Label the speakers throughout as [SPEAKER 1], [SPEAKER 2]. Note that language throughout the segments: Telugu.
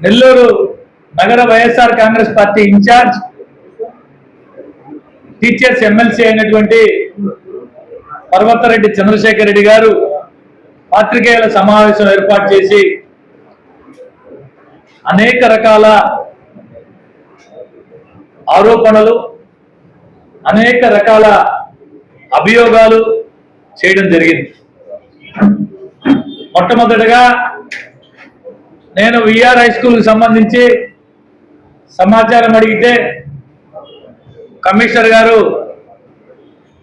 [SPEAKER 1] నెల్లూరు నగర YSR Congress party incharge teachers MLC అయినటువంటి పర్వతరెడ్డి చంద్రశేఖర్ రెడ్డి గారు పాత్రికేయుల సమావేశం ఏర్పాటు చేసి అనేక రకాల ఆరోపణలు అనేక రకాల అభియోగాలు చేయడం జరిగింది. మొట్టమొదటగా నేను విఆర్ హై స్కూల్కి సంబంధించి సమాచారం అడిగితే కమిషనర్ గారు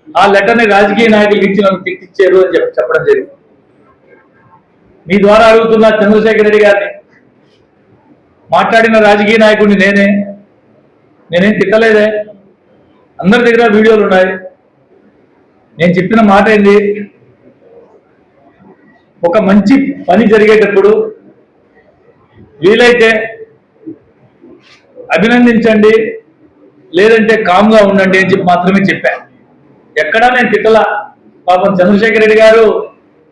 [SPEAKER 1] ఆ లెటర్ని రాజకీయ నాయకులకు ఇచ్చి నన్ను తిట్టించారు అని చెప్పి చెప్పడం జరిగింది. మీ ద్వారా అడుగుతున్న చంద్రశేఖర్ రెడ్డి గారిని మాట్లాడిన రాజకీయ నాయకుడిని నేనే నేనేం తిట్టలేదే. అందరి దగ్గర వీడియోలు ఉన్నాయి. నేను చెప్పిన మాట ఏంది? ఒక మంచి పని జరిగేటప్పుడు వీలైతే అభినందించండి లేదంటే కామ్గా ఉండండి అని చెప్పి మాత్రమే చెప్పాను ఎక్కడా నేను తిట్టలా. పాపం చంద్రశేఖర్ రెడ్డి గారు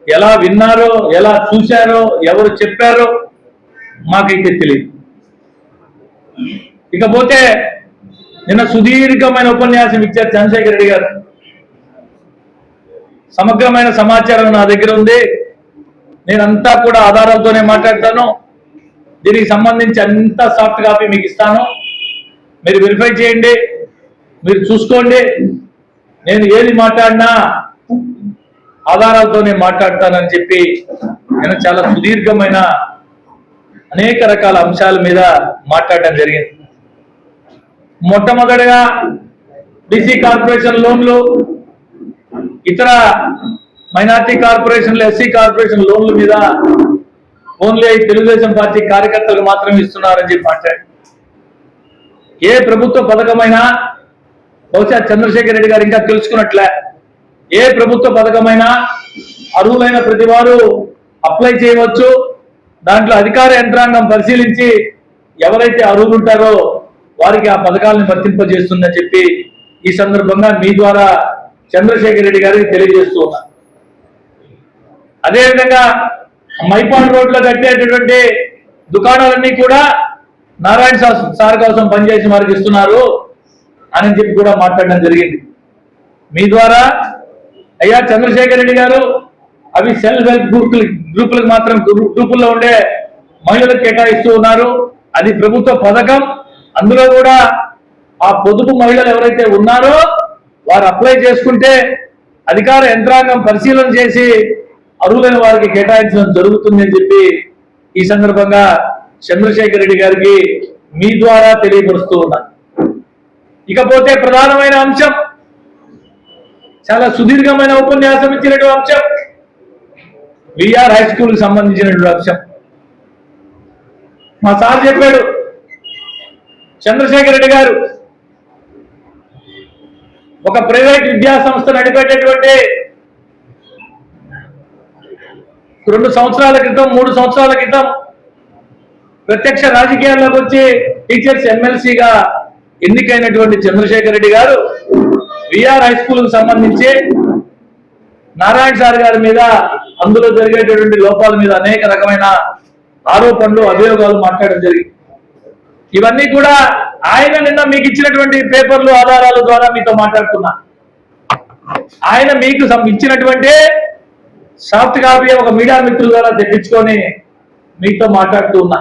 [SPEAKER 1] ఎలా విన్నారో ఎలా చూశారో ఎవరు చెప్పారో మాకైతే తెలియదు. ఇకపోతే నిన్న సుదీర్ఘమైన ఉపన్యాసం ఇచ్చారు చంద్రశేఖర్ రెడ్డి గారు. సమగ్రమైన సమాచారం నా దగ్గర ఉంది. నేనంతా కూడా ఆధారాలతోనే మాట్లాడతాను. దీనికి సంబంధించి అంత సాఫ్ట్ కాపీ మీకు ఇస్తాను. మీరు వెరిఫై చేయండి. మీరు చూసుకోండి. నేను ఏది మాట్లాడినా ఆధారాలతోనే మాట్లాడతానని చెప్పి నేను చాలా సుదీర్ఘమైన అనేక రకాల అంశాల మీద మాట్లాడడం జరిగింది. మొట్టమొదటిగా బీసీ కార్పొరేషన్ లోన్లు ఇతర మైనార్టీ కార్పొరేషన్లు ఎస్సీ కార్పొరేషన్ లోన్ల మీద ఓన్లీ తెలుగుదేశం పార్టీ కార్యకర్తలకు మాత్రం ఇస్తున్నారని చెప్పి మాట్లాడి. ఏ ప్రభుత్వ పథకమైనా బహుశా చంద్రశేఖర్ రెడ్డి గారు ఇంకా తెలుసుకున్నట్లే ఏ ప్రభుత్వ పథకమైనా అర్హులైన ప్రతి వారు అప్లై చేయవచ్చు. దాంట్లో అధికార యంత్రాంగం పరిశీలించి ఎవరైతే అర్హులు ఉంటారో వారికి ఆ పథకాలను వర్తింపజేస్తుందని చెప్పి ఈ సందర్భంగా మీ ద్వారా చంద్రశేఖర్ రెడ్డి గారికి తెలియజేస్తూ ఉన్నా. అదేవిధంగా మైపాడ్ రోడ్లో కట్టేటటువంటి దుకాణాలన్నీ కూడా నారాయణ సార్ సార్ కోసం పనిచేసి వారికి ఇస్తున్నారు అని చెప్పి కూడా మాట్లాడడం జరిగింది. మీ ద్వారా అయ్యా చంద్రశేఖర్ రెడ్డి గారు అవి సెల్ఫ్ హెల్ప్ గ్రూపులు గ్రూపులకు మాత్రం గ్రూపుల్లో ఉండే మహిళలకు కేటాయిస్తూ ఉన్నారు. అది ప్రభుత్వ పథకం. అందులో కూడా ఆ పొదుపు మహిళలు ఎవరైతే ఉన్నారో వారు అప్లై చేసుకుంటే అధికార యంత్రాంగం పరిశీలన చేసి అర్హులైన వారికి కేటాయించడం జరుగుతుంది అని చెప్పి ఈ సందర్భంగా చంద్రశేఖర్ రెడ్డి గారికి మీ ద్వారా తెలియపరుస్తూ ఉన్నా ఇకపోతే ప్రధానమైన అంశం చాలా సుదీర్ఘమైన ఉపన్యాసం ఇచ్చినటువంటి అంశం విఆర్ హై స్కూల్ సంబంధించినటువంటి అంశం. మా సార్ చెప్పాడు చంద్రశేఖర్ రెడ్డి గారు ఒక ప్రైవేట్ విద్యా సంస్థ నడిపేటటువంటి రెండు సంవత్సరాల క్రితం మూడు సంవత్సరాల క్రితం ప్రత్యక్ష రాజకీయాల్లోకి వచ్చి టీచర్స్ ఎమ్మెల్సీగా ఎన్నికైనటువంటి చంద్రశేఖర్ రెడ్డి గారు విఆర్ హై స్కూల్ సంబంధించి నారాయణ సార్ గారి మీద అందులో జరిగేటటువంటి లోపాల మీద అనేక రకమైన ఆరోపణలు అభియోగాలు మాట్లాడడం జరిగింది. ఇవన్నీ కూడా ఆయన నిన్న మీకు ఇచ్చినటువంటి పేపర్లు ఆధారాల ద్వారా మీతో మాట్లాడుతున్నా. ఆయన మీకు ఇచ్చినటువంటి సాఫ్ట్ కాపీ ఒక మీడియా మిత్రుల ద్వారా తెప్పించుకొని మీతో మాట్లాడుతూ ఉన్నా.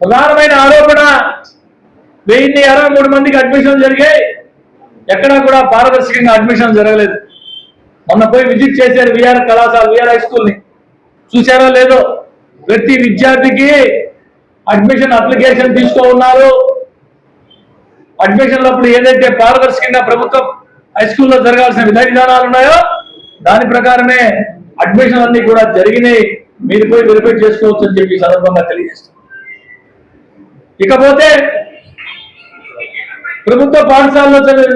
[SPEAKER 1] ప్రధానమైన ఆరోపణ వెయ్యి అరవై మూడు మందికి అడ్మిషన్ జరిగాయి. ఎక్కడా కూడా పారదర్శకంగా అడ్మిషన్ జరగలేదు. మొన్న పోయి విజిట్ చేశారు విఆర్ కళాశాల విఆర్ హై స్కూల్ని చూసారో లేదో? ప్రతి విద్యార్థికి అడ్మిషన్ అప్లికేషన్ తీసుకో ఉన్నారు. అడ్మిషన్లు ఏదైతే పారదర్శకంగా ప్రభుత్వం హై స్కూల్లో జరగాల్సిన విధ విధానాలు ఉన్నాయో దాని ప్రకారమే అడ్మిషన్ అన్ని కూడా జరిగినాయి. మీరు పోయి వెరిఫై చేసుకోవచ్చు అని చెప్పి సందర్భంగా తెలియజేస్తాం. ఇకపోతే ప్రభుత్వ పాఠశాలలో చదివే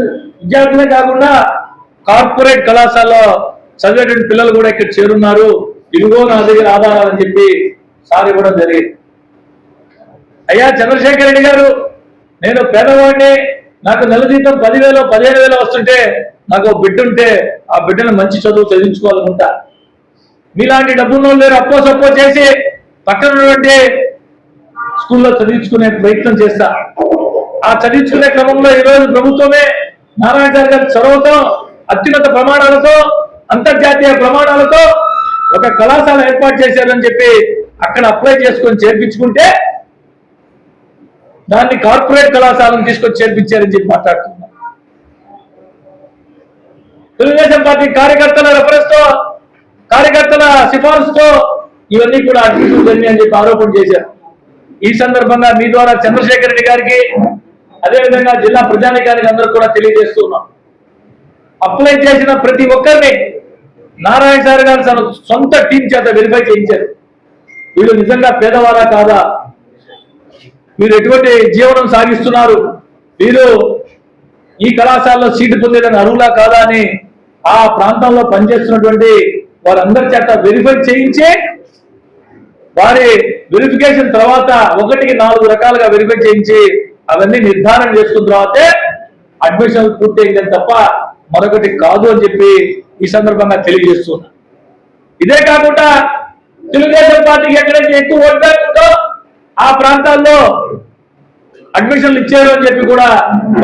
[SPEAKER 1] విద్యార్థులే కాకుండా కార్పొరేట్ కళాశాలలో చదివేటువంటి పిల్లలు కూడా ఇక్కడ చేరున్నారు. ఇదిగో నా దగ్గర ఆధారాలని చెప్పి సార్ ఇవ్వడం జరిగింది. అయ్యా చంద్రశేఖర్ రెడ్డి గారు నేను పేదవాడిని నాకు నెల జీతం పదివేలు పదిహేను వేలు వస్తుంటే నాకు బిడ్డ ఉంటే ఆ బిడ్డను మంచి చదువు చదివించుకోవాలనుకుంటా. మీలాంటి డబ్బున్న లేరు అప్పో సప్పో చేసి పక్కన ఉన్నటువంటి స్కూల్లో చదివించుకునే ప్రయత్నం చేస్తా. ఆ చదివించుకునే క్రమంలో ఈ రోజు ప్రభుత్వమే నారాయణ సార్ గారి చొరవతో అత్యున్నత ప్రమాణాలతో అంతర్జాతీయ ప్రమాణాలతో ఒక కళాశాల ఏర్పాటు చేశారని చెప్పి అక్కడ అప్లై చేసుకొని చేర్పించుకుంటే దాన్ని కార్పొరేట్ కళాశాలను తీసుకొచ్చి చేర్పించారని చెప్పి మాట్లాడుతున్నారు తెలుగుదేశం పార్టీ కార్యకర్తల రెఫరెన్స్తో కార్యకర్తల సిఫార్సుతో ఇవన్నీ కూడా అడ్మిషన్ అని చెప్పి ఆరోపణ చేశారు. ఈ సందర్భంగా మీ ద్వారా చంద్రశేఖర్ రెడ్డి గారికి అదేవిధంగా జిల్లా ప్రజానికానికి అందరూ కూడా తెలియజేస్తున్నాం. అప్లై చేసిన ప్రతి ఒక్కరిని నారాయణ సార్ గారు తన సొంత టీం చేత వెరిఫై చేయించారు. వీళ్ళు నిజంగా పేదవారా కాదా? మీరు ఎటువంటి జీవనం సాగిస్తున్నారు? వీరు ఈ కళాశాలలో సీటు పొందేదని అర్హులా కాదా అని ఆ ప్రాంతంలో పనిచేస్తున్నటువంటి వారందరి చేత వెరిఫై చేయించే వారి వెరిఫికేషన్ తర్వాత ఒకటికి నాలుగు రకాలుగా వెరిఫై చేయించి అవన్నీ నిర్ధారణ చేసుకున్న తర్వాతే అడ్మిషన్ పూర్తయిందని తప్ప మరొకటి కాదు అని చెప్పి ఈ సందర్భంగా తెలియజేస్తున్నా. ఇదే కాకుండా తెలుగుదేశం పార్టీకి ఎక్కడైతే ఎక్కువ ఓట్ బ్యాంక్ ఉందో ఆ ప్రాంతాల్లో అడ్మిషన్లు ఇచ్చారు అని చెప్పి కూడా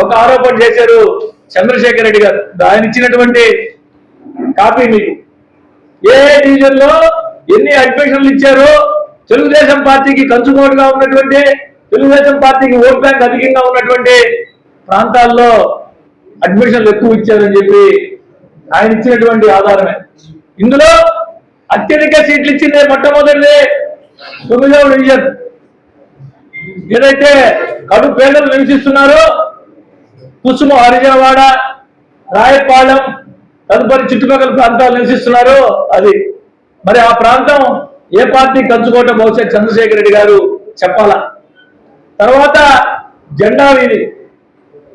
[SPEAKER 1] ఒక ఆరోపణ చేశారు చంద్రశేఖర్ రెడ్డి గారు. ఆయన ఇచ్చినటువంటి కాపీ మీకు ఏ డివిజన్లో ఎన్ని అడ్మిషన్లు ఇచ్చారో తెలుగుదేశం పార్టీకి కంచుకోటుగా ఉన్నటువంటి తెలుగుదేశం పార్టీకి ఓట్ బ్యాంక్ అధికంగా ఉన్నటువంటి ప్రాంతాల్లో అడ్మిషన్లు ఎక్కువ ఇచ్చారని చెప్పి ఆయన ఇచ్చినటువంటి ఆధారమే. ఇందులో అత్యధిక సీట్లు ఇచ్చిందే మొట్టమొదటిదే తొమ్మిదవ డివిజన్. ఏదైతే కడు పేదలు నివసిస్తున్నారో కుసుమ హరిజనవాడ రాయపాలెం తదుపరి చుట్టుపక్కల ప్రాంతాలు నివసిస్తున్నారో అది. మరి ఆ ప్రాంతం ఏ పార్టీ కంచుకోవటం బహుశా చంద్రశేఖర్ రెడ్డి గారు చెప్పాలా? తర్వాత జెండా వీధి.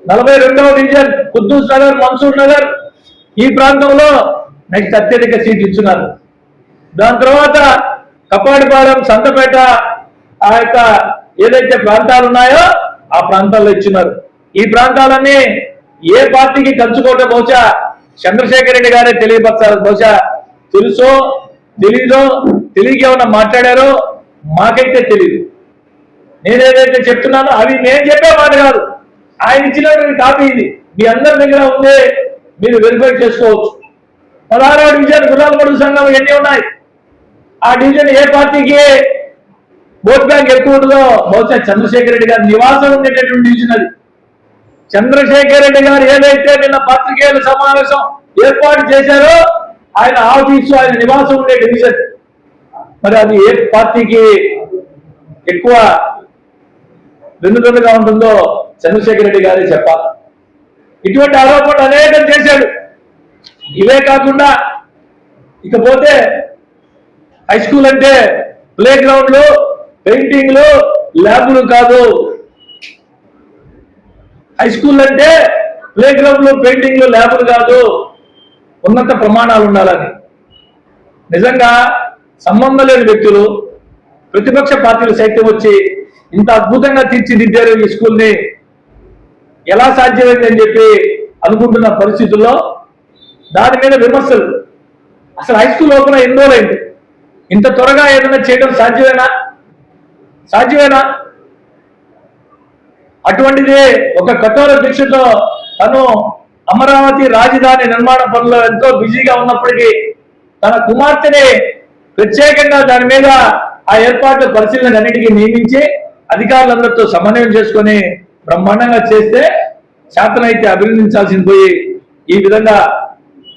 [SPEAKER 1] నలభై రెండవ డివిజన్ కుద్దూస్ నగర్ మన్సూర్ నగర్ ఈ ప్రాంతంలో నెక్స్ట్ అత్యధిక సీట్లు ఇచ్చున్నారు. దాని తర్వాత కప్పాడిపాలెం సంతపేట ఆ యొక్క ఏదైతే ప్రాంతాలు ఉన్నాయో ఆ ప్రాంతాల్లో ఇచ్చినారు. ఈ ప్రాంతాలన్నీ ఏ పార్టీకి తలుచుకోవటం బహుశా చంద్రశేఖర్ రెడ్డి గారే తెలియపరచాలి బహుశా తెలుసో తెలీదో తెలియక ఏమన్నా మాట్లాడారో మాకైతే తెలియదు నేనేదైతే చెప్తున్నానో అవి నేను చెప్పే మాట కాదు. ఆయన ఇచ్చినటువంటి కాపీ ఇది. మీ అందరి దగ్గర ఉందే మీరు వెరిఫై చేసుకోవచ్చు. పదహారవ డివిజన్ గుర్రాల పొడుగు సంఘం ఎన్ని ఉన్నాయి? ఆ డివిజన్ ఏ పార్టీకి ఓట్ బ్యాంక్ ఎక్కువ ఉంటుందో? బహుశా చంద్రశేఖర్ రెడ్డి గారి నివాసం ఉండేటటువంటి డివిజన్ అది. చంద్రశేఖర్ రెడ్డి గారు ఏదైతే నిన్న పత్రికేయుల సమావేశం ఏర్పాటు చేశారో ఆయన ఆఫీసు ఆయన నివాసం ఉండే డివిజన్. మరి అది ఏ పార్టీకి ఎక్కువ వెన్నుదన్నుగా ఉంటుందో చంద్రశేఖర్ రెడ్డి గారే చెప్పాలి. ఇటువంటి ఆరోపణలు అనేకం చేశాడు. ఇవే కాకుండా ఇకపోతే హై స్కూల్ అంటే ప్లే గ్రౌండ్లు పెయింటింగ్లు ల్యాబ్లు కాదు. హై స్కూల్ అంటే ప్లే గ్రౌండ్లు పెయింటింగ్లు ల్యాబ్లు కాదు. ఉన్నత ప్రమాణాలు ఉండాలని. నిజంగా సంబంధం లేని వ్యక్తులు ప్రతిపక్ష పార్టీలు సైతం వచ్చి ఇంత అద్భుతంగా తీర్చిదిద్దారు ఈ స్కూల్ని ఎలా సాధ్యమైంది అని చెప్పి అనుకుంటున్న పరిస్థితుల్లో దాని మీద విమర్శలు. అసలు హై స్కూల్ ఓపెన్ ఎన్ని రోజులైంది? ఇంత త్వరగా ఏదైనా చేయడం సాధ్యమేనా? సాధ్యమేనా? అటువంటిది ఒక కఠోర దీక్షతో తను అమరావతి రాజధాని నిర్మాణ పనులు ఎంతో బిజీగా ఉన్నప్పటికీ తన కుమార్తెని ప్రత్యేకంగా దాని మీద ఆ ఏర్పాట్ల పరిశీలనన్నిటికీ నియమించి అధికారులందరితో సమన్వయం చేసుకొని బ్రహ్మాండంగా చేస్తే శాతనైతే అభినందించాల్సింది పోయి ఈ విధంగా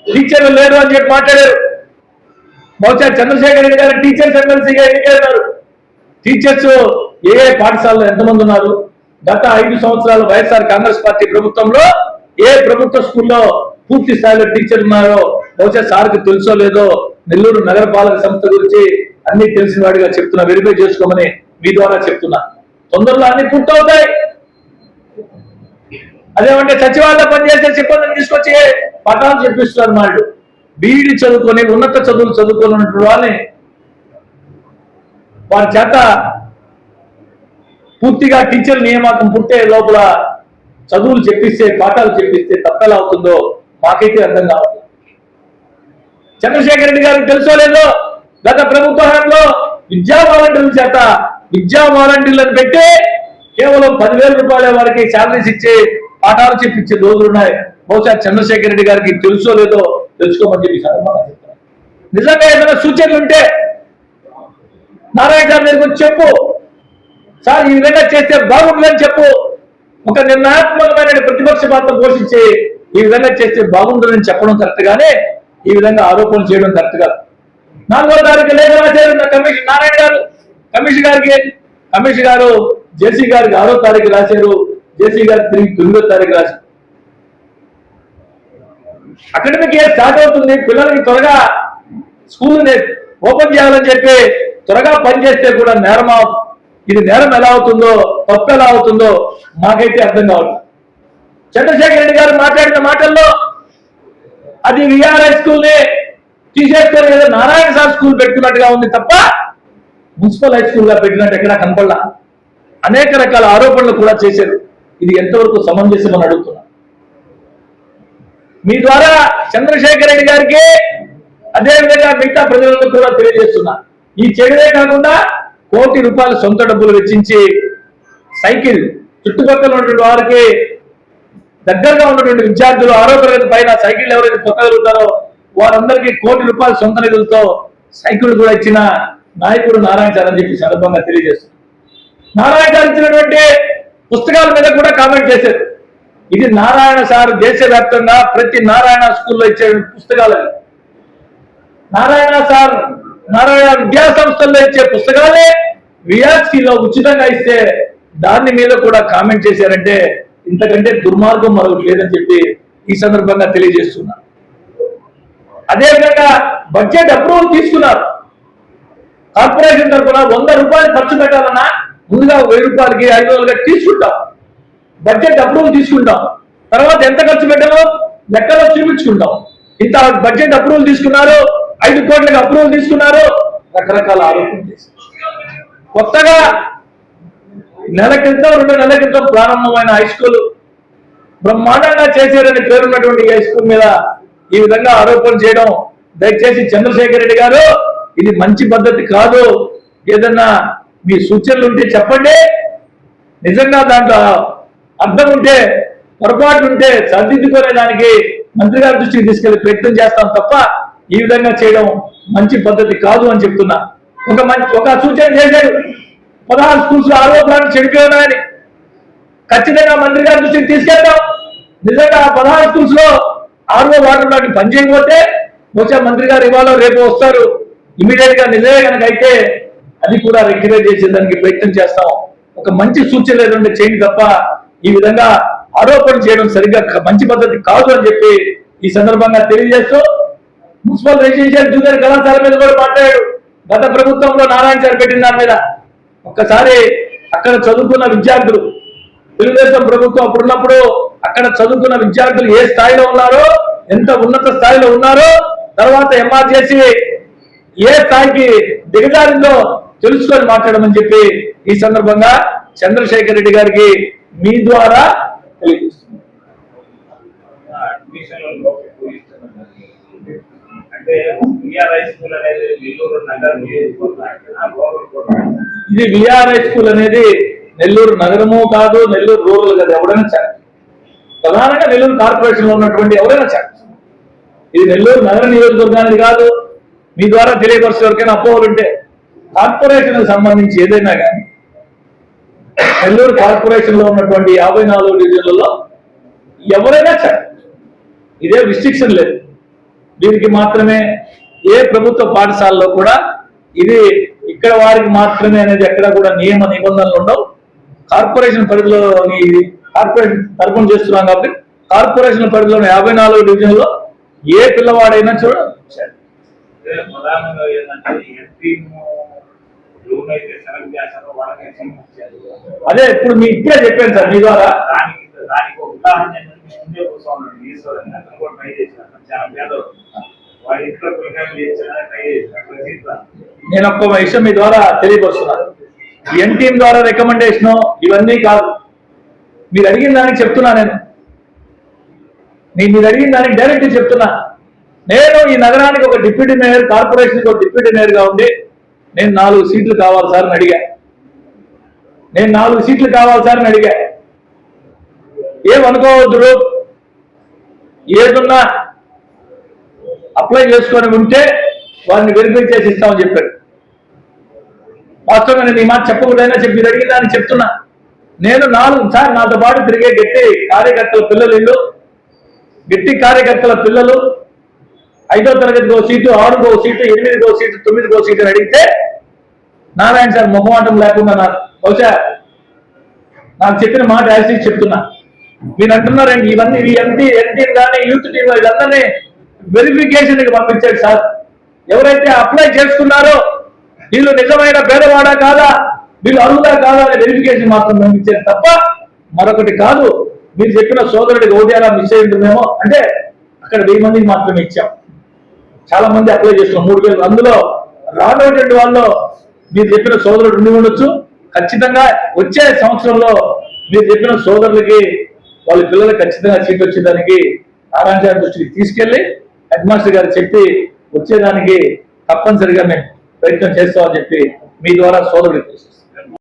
[SPEAKER 1] టీచర్లు లేరు అని చెప్పి మాట్లాడారు. బహుశా చంద్రశేఖర్ రెడ్డి గారు టీచర్స్ ఎమ్మెల్సీగా ఎన్నికైనారు. టీచర్స్ ఏ ఏ పాఠశాలలో ఎంతమంది ఉన్నారు? గత ఐదు సంవత్సరాలు వైఎస్ఆర్ కాంగ్రెస్ పార్టీ ప్రభుత్వంలో ఏ ప్రభుత్వ స్కూల్లో పూర్తి స్థాయిలో టీచర్ ఉన్నారో బహుశా సార్కి తెలుసో లేదో నెల్లూరు నగరపాలక సంస్థ గురించి అన్ని తెలిసిన వాడిగా చెప్తున్నా వెరిఫై చేసుకోమని మీ ద్వారా చెప్తున్నా. తొందరలో అన్ని పూర్తవుతాయి. అదేమంటే సచివాలయంలో పనిచేసే సిబ్బందిని తీసుకొచ్చి పటాలు చెప్పిస్తున్నారు వాళ్ళు. బీఈడి చదువుకొని ఉన్నత చదువులు చదువుకున్నటువంటి వాళ్ళని వారి చేత పూర్తిగా టీచర్ నియామకం పుట్టే లోపల చదువులు చెప్పిస్తే పాఠాలు చెప్పిస్తే తప్పలా అవుతుందో మాకైతే అర్థం కావాలి చంద్రశేఖర రెడ్డి గారికి తెలుసో లేదో గత ప్రభుత్వ హయాంలో విద్యా వాలంటీర్ల చేత విద్యా వాలంటీర్లను పెట్టి కేవలం పదివేల రూపాయల వారికి శాలరీస్ ఇచ్చి పాఠాలు చెప్పించే రోజులు ఉన్నాయి. బహుశా చంద్రశేఖర్ రెడ్డి గారికి తెలుసో లేదో తెలుసుకోమని చెప్పి సందర్భంగా చెప్తాను నిజంగా ఏదైనా సూచనలు ఉంటే నారాయణ గారు నేను చెప్పు. సార్ ఈ విధంగా చేస్తే బాగుంటుందని చెప్పు. ఒక నిర్ణయాత్మకమైన ప్రతిపక్ష పాత్ర పోషించి ఈ విధంగా చేస్తే బాగుంటుందని చెప్పడం కరెక్ట్ గానే ఈ విధంగా ఆరోపణలు చేయడం కరెక్ట్ కాదు. నాలుగో తారీఖు లేఖ కమిషన్ నారాయణ గారు. కమిషన్ గారికి కమిషన్ గారు జేసీ గారికి ఆరో తారీఖు రాశారు. జేసీ గారు తిరిగి తొమ్మిదో తారీఖు రాశారు. అకాడమిక్ ఇయర్ స్టార్ట్ అవుతుంది పిల్లలకి త్వరగా స్కూల్ ఓపెన్ చేయాలని చెప్పి త్వరగా పనిచేస్తే కూడా నేరం ఇది నేరం ఎలా అవుతుందో తప్పు ఎలా అవుతుందో మాకైతే అర్థం కావట్లేదు. చంద్రశేఖర్ రెడ్డి గారు మాట్లాడిన మాటల్లో అది విఆర్ఐ స్కూల్ని తీసేసుకొని ఏదో నారాయణ సార్ స్కూల్ పెట్టుకున్నట్టుగా ఉంది తప్ప మున్సిపల్ హై స్కూల్గా పెట్టినట్టు ఎక్కడా కనపడలా? అనేక రకాల ఆరోపణలు కూడా చేశారు. ఇది ఎంతవరకు సమంజసమని అడుగుతున్నా. మీ ద్వారా చంద్రశేఖర్ రెడ్డి గారికి అదే విధంగా మిగతా ప్రజలకు కూడా తెలియజేస్తున్నా. ఈ చెడువే కాకుండా కోటి రూపాయల సొంత డబ్బులు వెచ్చించి సైకిల్ చుట్టుపక్కల ఉన్నటువంటి వారికి దగ్గరగా ఉన్నటువంటి విద్యార్థులు ఆరో తరగతి పైన సైకిల్ ఎవరైతే పొక్కగలుగుతారో వారందరికీ కోటి రూపాయల సొంత నిధులతో సైకిల్ కూడా ఇచ్చిన నాయకుడు నారాయణ సార్ అని చెప్పి సందర్భంగా తెలియజేస్తున్నారు. నారాయణ సార్ ఇచ్చినటువంటి పుస్తకాల మీద కూడా కామెంట్ చేశారు. ఇది నారాయణ సార్ దేశవ్యాప్తంగా ప్రతి నారాయణ స్కూల్లో ఇచ్చే పుస్తకాలు నారాయణ సార్ నారాయణ విద్యా సంస్థల్లో ఇచ్చే పుస్తకాలే విఆర్సీలో ఉచితంగా ఇస్తే దాని మీద కూడా కామెంట్ చేశారంటే ఇంతకంటే దుర్మార్గం మరొకటి లేదని చెప్పి ఈ సందర్భంగా తెలియజేస్తున్నా. అదేవిధంగా బడ్జెట్ అప్రూవల్ తీసుకున్నారు. కార్పొరేషన్ తరఫున వంద రూపాయలు ఖర్చు పెట్టాలన్నా ముందుగా వెయ్యి రూపాయలకి ఐదు వందలుగా తీసుకుంటాం. బడ్జెట్ అప్రూవల్ తీసుకుంటాం. తర్వాత ఎంత ఖర్చు పెట్టాలో లెక్కలో చూపించుకుంటాం. ఇంత బడ్జెట్ అప్రూవల్ తీసుకున్నారు ఐదు కోట్లకు అప్రూవల్ తీసుకున్నారు. రకరకాల ఆరోపణలు చేశారు. కొత్తగా నెల క్రితం రెండు నెలల క్రితం ప్రారంభమైన హై స్కూల్ బ్రహ్మాండంగా చేశారని పేరున్నటువంటి హై స్కూల్ మీద ఈ విధంగా ఆరోపణ చేయడం దయచేసి చంద్రశేఖర్ రెడ్డి గారు ఇది మంచి పద్ధతి కాదు. ఏదన్నా మీ సూచనలు ఉంటే చెప్పండి. నిజంగా దాంట్లో అర్థం ఉంటే పొరపాటు ఉంటే సరిదిద్దుకునే దానికి మంత్రి గారి దృష్టికి తీసుకెళ్ళి ప్రయత్నం చేస్తాం తప్ప ఈ విధంగా చేయడం మంచి పద్ధతి కాదు అని చెప్తున్నా. ఒక మంచి ఒక సూచన చేశాడు పదహారు స్కూల్స్ ఆరోపణలు చెడిపోయినాయని చెడిపోయి ఖచ్చితంగా మంత్రి గారి దృష్టికి తీసుకెళ్తాం. నిజంగా ఆ పదహారు స్కూల్స్లో ఆర్ఓ వాటర్ ప్లాంట్ పనిచేయకపోతే బహుశా మంత్రి గారు ఇవాళ రేపు వస్తారు. ఇమీడియట్గా నిజమే కనుక అయితే అది కూడా రెక్టిఫై చేసేదానికి ప్రయత్నం చేస్తాం. ఒక మంచి సూచన లేదంటే చేయండి తప్ప ఈ విధంగా ఆరోపణ చేయడం సరిగ్గా మంచి పద్ధతి కాదు అని చెప్పి ఈ సందర్భంగా తెలియజేస్తూ మున్సిపల్ రెసిడెన్షియల్ జూనియర్ కళాశాల మీద కూడా మాట్లాడాడు. గత ప్రభుత్వంలో నారాయణ సార్ పెట్టిన దాని మీద. ఒక్కసారి అక్కడ చదువుకున్న విద్యార్థులు తెలుగుదేశం ప్రభుత్వం అప్పుడున్నప్పుడు అక్కడ చదువుకున్న విద్యార్థులు ఏ స్థాయిలో ఉన్నారో ఎంత ఉన్నత స్థాయిలో ఉన్నారో తర్వాత ఎంఆర్జేసి ఏ స్థాయికి దిగజారిందో తెలుసుకొని మాట్లాడమని చెప్పి ఈ సందర్భంగా చంద్రశేఖర్ రెడ్డి గారికి మీ ద్వారా తెలియజేస్తున్నాను.
[SPEAKER 2] అంటే విఆర్ హై స్కూల్ అనేది నెల్లూరు
[SPEAKER 1] ఇది విఆర్ఐ స్కూల్ అనేది నెల్లూరు నగరము కాదు నెల్లూరు రూరల్ కాదు ఎవరైనా చాలు ప్రధానంగా నెల్లూరు కార్పొరేషన్లో ఉన్నటువంటి ఎవరైనా చాలు ఇది నెల్లూరు నగర నియోజకవర్గానికి కాదు మీ ద్వారా తెలియపరిచే ఎవరికైనా అపోహలు కార్పొరేషన్ సంబంధించి ఏదైనా కానీ నెల్లూరు కార్పొరేషన్లో ఉన్నటువంటి యాభై నాలుగు డివిజన్లలో ఎవరైనా చాలు ఇదే రిస్ట్రిక్షన్ లేదు. దీనికి మాత్రమే ఏ ప్రభుత్వ పాఠశాలలో కూడా ఇది ఇక్కడ వారికి మాత్రమే అనేది ఎక్కడ కూడా నియమ నిబంధనలు ఉండవు. కార్పొరేషన్ పరిధిలో కార్పొరేషన్ తరపున చేస్తున్నాం కాబట్టి కార్పొరేషన్ పరిధిలోని యాభై నాలుగు డివిజన్లో ఏ పిల్లవాడైనా చూడ అదే ఇప్పుడు మీ ఇప్పుడే చెప్పాను సార్ మీ ద్వారా.
[SPEAKER 2] దానికి ఉదాహరణ
[SPEAKER 1] నేను ఒక్క విషయం మీ ద్వారా తెలియపరుస్తున్నాను. ఎన్ ద్వారా రికమెండేషన్ ఇవన్నీ కాదు. మీరు అడిగిన దానికి చెప్తున్నా నేను. నేను మీరు అడిగిన దానికి డైరెక్ట్ చెప్తున్నా. నేను ఈ నగరానికి ఒక డిప్యూటీ మేయర్ కార్పొరేషన్ ఒక డిప్యూటీ మేయర్గా ఉండి నేను నాలుగు సీట్లు కావాలి సార్ అని అడిగా. నేను నాలుగు సీట్లు కావాలి సార్ అని అడిగా. ఏమనుకోవద్దు. ఏదున్నా అప్లై చేసుకొని ఉంటే వారిని వెరిఫై చేసి ఇస్తామని చెప్పాడు. వాస్తవంగా నేను ఈ మాట చెప్పకూడదైనా చెప్పి మీరు అని దాన్ని చెప్తున్నా. నేను నాలుగు సార్ నాతో పాటు తిరిగే గట్టి కార్యకర్తల పిల్లలు ఇల్లు గట్టి కార్యకర్తల పిల్లలు ఐదో తరగతికి సీటు ఆరుకో సీటు ఎనిమిదికో సీటు తొమ్మిదికో సీటు అని అడిగితే నారాయణ సార్ మొహమాటం లేకుండా నాకు బహుశా నాకు చెప్పిన మాట యాసి చెప్తున్నా. మీరు అంటున్నారండి ఇవన్నీ ఈ ఎంపీ కానీ యూత్ టీమ్ ఇదంతా వెరిఫికేషన్కి పంపించాడు సార్. ఎవరైతే అప్లై చేసుకున్నారో వీళ్ళు నిజమైన పేదవాడా కాదా వీళ్ళు అర్హులా కాదా అనే వెరిఫికేషన్ మాత్రం పంపించారు తప్ప మరొకటి కాదు. మీరు చెప్పిన సోదరుడికి ఒకటి అలా మిస్ అయ్యిందేమో అంటే అక్కడ వెయ్యి మందికి మాత్రమే ఇచ్చాం. చాలా మంది అప్లై చేస్తున్నాం మూడు వేలు. అందులో రానటువంటి వాళ్ళు మీరు చెప్పిన సోదరుడు ఉండి ఉండొచ్చు. ఖచ్చితంగా వచ్చే సంవత్సరంలో మీరు చెప్పిన సోదరులకి వాళ్ళ పిల్లలు ఖచ్చితంగా సీట్ వచ్చేదానికి నారాయణ గారి దృష్టికి తీసుకెళ్ళి హెడ్ మాస్టర్ గారు చెప్పి వచ్చేదానికి తప్పనిసరిగా మేము ప్రయత్నం చేస్తామని చెప్పి మీ ద్వారా సోదరుడు